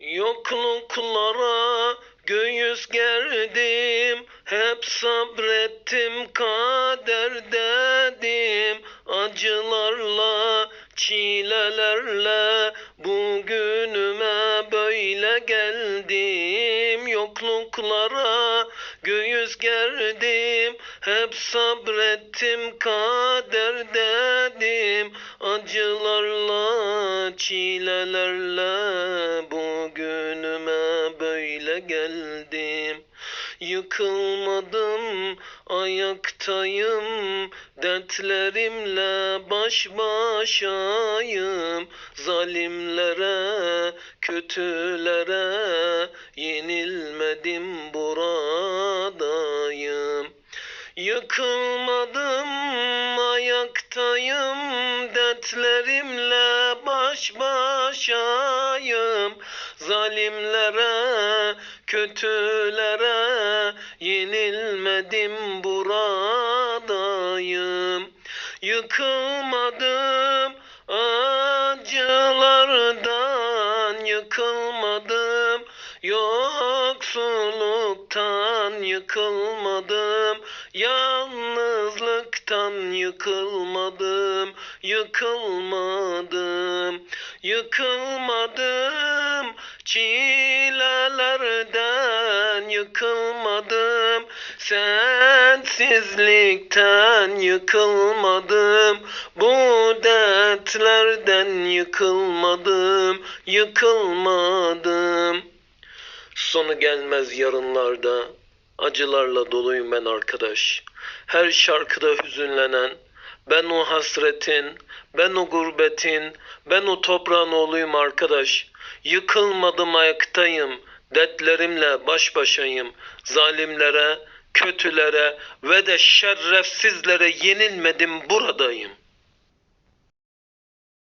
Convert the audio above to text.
Yokluklara göğüs gerdim, hep sabrettim kader dedim. Acılarla, çilelerle bugünüme böyle geldim. Yokluklara göğüs gerdim, hep sabrettim kader dedim. Acılarla, çilelerle bugünüme böyle geldim. Yıkılmadım, ayaktayım, dertlerimle baş başayım. Zalimlere, kötülere yenilmedim buradayım. Yıkılmadım, ayaktayım, dertlerimle baş başayım. Zalimlere, kötülere yenilmedim buradayım. Yıkılmadım, acılardan yıkılmadım. Yoksulluktan yıkılmadım, yalnızlıktan yıkılmadım, yıkılmadım, yıkılmadım, çilelerden yıkılmadım, sensizlikten yıkılmadım, bu dertlerden yıkılmadım, yıkılmadım. Sonu gelmez yarınlarda. Acılarla doluyum ben arkadaş. Her şarkıda hüzünlenen. Ben o hasretin, ben o gurbetin, ben o toprağın oğluyum arkadaş. Yıkılmadım ayaktayım. Dertlerimle baş başayım. Zalimlere, kötülere ve de şerefsizlere yenilmedim buradayım.